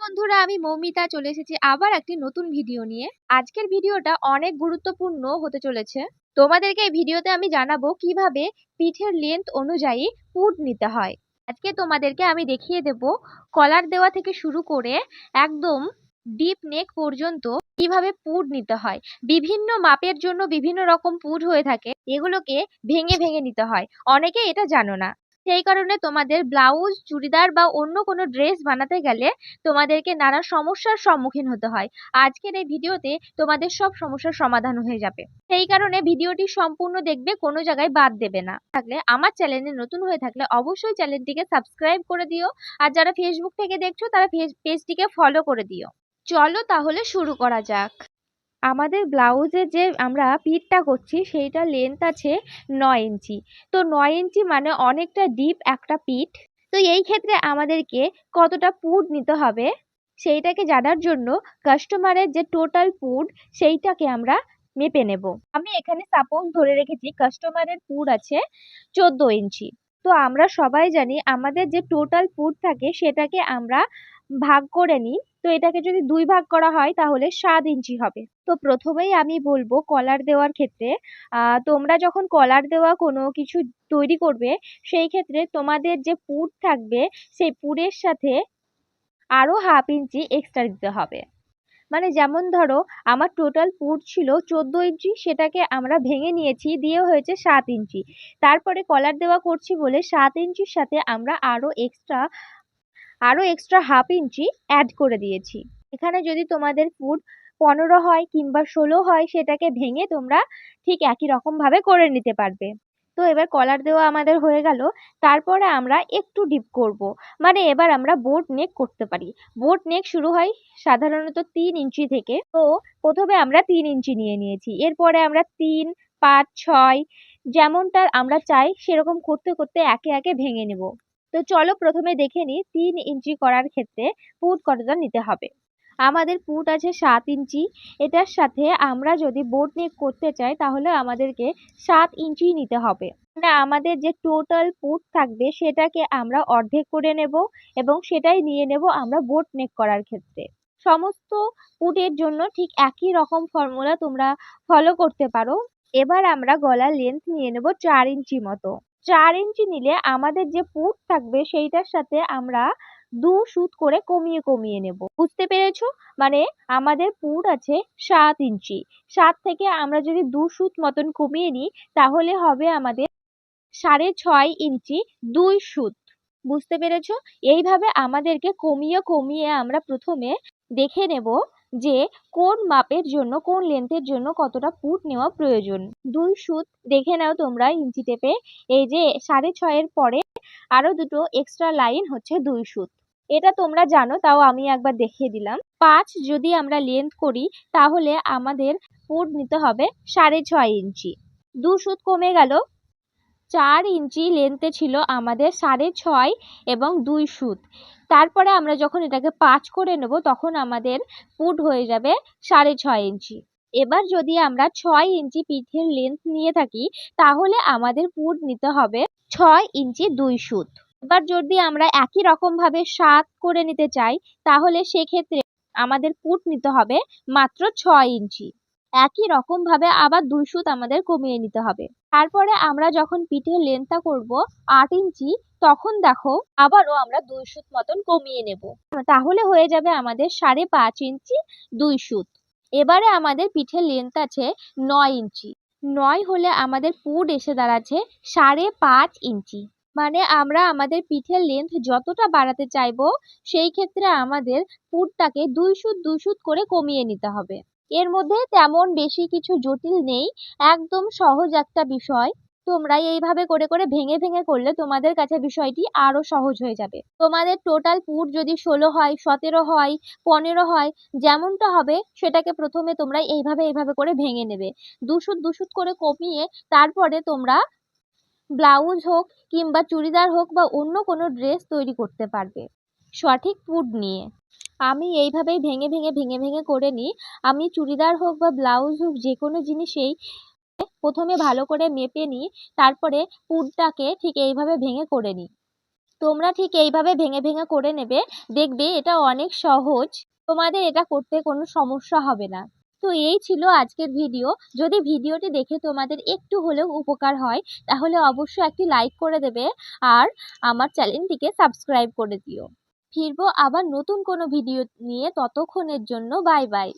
বন্ধুরা, আমি মৌমিতা চলে এসেছি আবার একটি নতুন ভিডিও নিয়ে। আজকের ভিডিওটা অনেক গুরুত্বপূর্ণ হতে চলেছে। তোমাদেরকে এই ভিডিওতে আমি জানাব কীভাবে পিঠের লেন্থ অনুযায়ী পুড নিতে হয়। আজকে তোমাদেরকে আমি দেখিয়ে দেব কলার দেওয়া থেকে শুরু করে একদম ডিপ নেক পর্যন্ত কীভাবে পুড নিতে হয়। বিভিন্ন মাপের জন্য বিভিন্ন রকম পুড হয়ে থাকে। এগুলোকে ভেঙে ভেঙে নিতে হয়। অনেকে এটা জানো না। সেই কারণে তোমাদের ব্লাউজ চুড়িদার বা অন্য কোনো ড্রেস বানাতে গেলে তোমাদেরকে নানা সমস্যার সম্মুখীন হতে হয়। আজকের এই ভিডিওতে তোমাদের সব সমস্যার সমাধান হয়ে যাবে। সেই কারণে ভিডিওটি সম্পূর্ণ দেখবে, কোনো জায়গায় বাদ দেবে না। থাকলে আমার চ্যানেলে নতুন হয়ে থাকলে অবশ্যই চ্যানেলটিকে সাবস্ক্রাইব করে দিও। আর যারা ফেসবুক থেকে দেখছ, তারা পেজটিকে ফলো করে দিও। চলো তাহলে শুরু করা যাক। আমাদের ব্লাউজে যে আমরা পিঠটা করছি সেইটা লেন্থ আছে নয় ইঞ্চি। তো নয় ইঞ্চি মানে অনেকটা ডিপ একটা পিঠ। তো এই ক্ষেত্রে আমাদেরকে কতটা পুড নিতে হবে সেইটাকে জানার জন্য কাস্টমারের যে টোটাল পুড সেইটাকে আমরা মেপে নেব। আমি এখানে সাপোজ ধরে রেখেছি কাস্টমারের পুড আছে চোদ্দ ইঞ্চি। তো আমরা সবাই জানি আমাদের যে টোটাল পুড থাকে সেটাকে আমরা ভাগ করে নিই। তো এটাকে যদি দুই ভাগ করা হয়, তাহলে সাত ইঞ্চি হবে। তো প্রথমেই আমি বলব কলার দেওয়ার ক্ষেত্রে তোমরা যখন কলার দেওয়া কোনো কিছু তৈরি করবে, সেই ক্ষেত্রে তোমাদের যে পুর থাকবে, সেই পুরের সাথে আরও হাফ ইঞ্চি এক্সট্রা দিতে হবে। মানে যেমন ধরো, আমার টোটাল পুর ছিল চোদ্দ ইঞ্চি, সেটাকে আমরা ভেঙে নিয়েছি, দিয়ে হয়েছে সাত ইঞ্চি। তারপরে কলার দেওয়া করছি বলে সাত ইঞ্চির সাথে আমরা আরও এক্সট্রা আরও এক্সট্রা হাফ ইঞ্চি অ্যাড করে দিয়েছি। এখানে যদি তোমাদের ফুট পনেরো হয় কিংবা ষোলো হয়, সেটাকে ভেঙে তোমরা ঠিক একই রকমভাবে করে নিতে পারবে। তো এবার কলার দেওয়া আমাদের হয়ে গেল। তারপরে আমরা একটু ডিপ করব। মানে এবার আমরা বোট নেক করতে পারি। বোট নেক শুরু হয় সাধারণত তিন ইঞ্চি থেকে। তো প্রথমে আমরা তিন ইঞ্চি নিয়ে নিয়েছি। এরপরে আমরা তিন, পাঁচ, ছয় যেমনটা আমরা চাই, সেরকম করতে করতে একে একে ভেঙে নেব। তো চলো প্রথমে দেখে নিই তিন ইঞ্চি করার ক্ষেত্রে পুট কতটা নিতে হবে। আমাদের পুট আছে সাত ইঞ্চি, এটার সাথে আমরা যদি বোট নেক করতে চাই তাহলে আমাদেরকে সাত ইঞ্চি নিতে হবে। মানে আমাদের যে টোটাল পুট থাকবে সেটাকে আমরা অর্ধেক করে নেব এবং সেটাই নিয়ে নেব আমরা বোট নেক করার ক্ষেত্রে। সমস্ত পুটের জন্য ঠিক একই রকম ফর্মুলা তোমরা ফলো করতে পারো। এবার আমরা গলার লেন্থ নিয়ে নেব চার ইঞ্চি মতো। চার ইঞ্চি নিলে আমাদের যে পুট থাকবে সেইটার সাথে আমরা দু সুত করে কমিয়ে কমিয়ে নেব। বুঝতে পেরেছ? মানে আমাদের পুট আছে সাত ইঞ্চি। সাত থেকে আমরা যদি দু সুত মতন কমিয়ে নিই, তাহলে হবে আমাদের সাড়ে ছয় ইঞ্চি দুই সুত। বুঝতে পেরেছ? এইভাবে আমাদেরকে কমিয়ে কমিয়ে আমরা প্রথমে দেখে নেব যে কোন মাপের জন্য, কোন লেন্থের জন্য কতটা পুট নেওয়া প্রয়োজন। দুই সুত দেখে নাও তোমরা ইঞ্চি টেপে। এই যে সাড়ে ছয়ের পরে আরও দুটো এক্সট্রা লাইন হচ্ছে দুই সুত। এটা তোমরা জানো, তাও আমি একবার দেখিয়ে দিলাম। পাঁচ যদি আমরা লেন্থ করি, তাহলে আমাদের পুট নিতে হবে সাড়ে ছয় ইঞ্চি। দু সুত কমে গেল চার ইঞ্চি লেন্থে ছিল আমাদের সাড়ে ছয় এবং দুই সুত। তারপরে আমরা যখন এটাকে পাঁচ করে নেব, তখন আমাদের পুট হয়ে যাবে সাড়ে ছয় ইঞ্চি। এবার যদি আমরা ছয় ইঞ্চি পিঠের লেন্থ নিয়ে থাকি, তাহলে আমাদের পুট নিতে হবে ছয় ইঞ্চি দুই সুত। এবার যদি আমরা একই রকমভাবে সাত করে নিতে চাই, তাহলে সেক্ষেত্রে আমাদের পুট নিতে হবে মাত্র ছয় ইঞ্চি। একই রকমভাবে আবার দুই সুত আমাদের কমিয়ে নিতে হবে। তারপরে আমরা যখন পিঠের লেন্থটা করব আট ইঞ্চি, তখন দেখো আবারও আমরা দুই সুত মতন কমিয়ে নেব। তাহলে হয়ে যাবে আমাদের সাড়ে পাঁচ ইঞ্চি, দুই সুত। এবারে আমাদের পিঠের লেন্থ আছে নয় ইঞ্চি। নয় হলে আমাদের পুট এসে দাঁড়াচ্ছে সাড়ে পাঁচ ইঞ্চি। মানে আমরা আমাদের পিঠের লেন্থ যতটা বাড়াতে চাইব, সেই ক্ষেত্রে আমাদের পুটটাকে দুই সুত দুই সুত করে কমিয়ে নিতে হবে। এর মধ্যে তেমন বেশি কিছু জটিল নেই, একদম সহজ একটা বিষয়। তোমরা এইভাবে করে করে ভেঙে ভেঙে করলে তোমাদের কাছে বিষয়টি আরও সহজ হয়ে যাবে। তোমাদের টোটাল পুট যদি ষোলো হয়, সতেরো হয়, পনেরো হয়, যেমনটা হবে, সেটাকে প্রথমে তোমরা এইভাবে এইভাবে করে ভেঙে নেবে। দুশুত দুশুত করে কমিয়ে তারপরে তোমরা ব্লাউজ হোক কিংবা চুড়িদার হোক বা অন্য কোনো ড্রেস তৈরি করতে পারবে। সঠিক পুট নিয়ে। আমি এইভাবেই ভেঙে ভেঙে ভেঙে ভেঙে করে নিই। আমি চুড়িদার হোক বা ব্লাউজ হোক যে কোনো জিনিসেই প্রথমে ভালো করে মেপে নিই, তারপরে পুরটাকে ঠিক এইভাবে ভেঙে করে নিই। তোমরা ঠিক এইভাবে ভেঙে ভেঙে করে নেবে, দেখবে এটা অনেক সহজ। তোমাদের এটা করতে কোনো সমস্যা হবে না। তো এই ছিল আজকের ভিডিও যদি ভিডিওটি দেখে তোমাদের একটু হলেও উপকার হয়, তাহলে অবশ্যই একটি লাইক করে দেবে আর আমার চ্যানেলটিকে সাবস্ক্রাইব করে দিও। ফিরবো আবার নতুন কোনো ভিডিও নিয়ে ততক্ষণের জন্য বাই বাই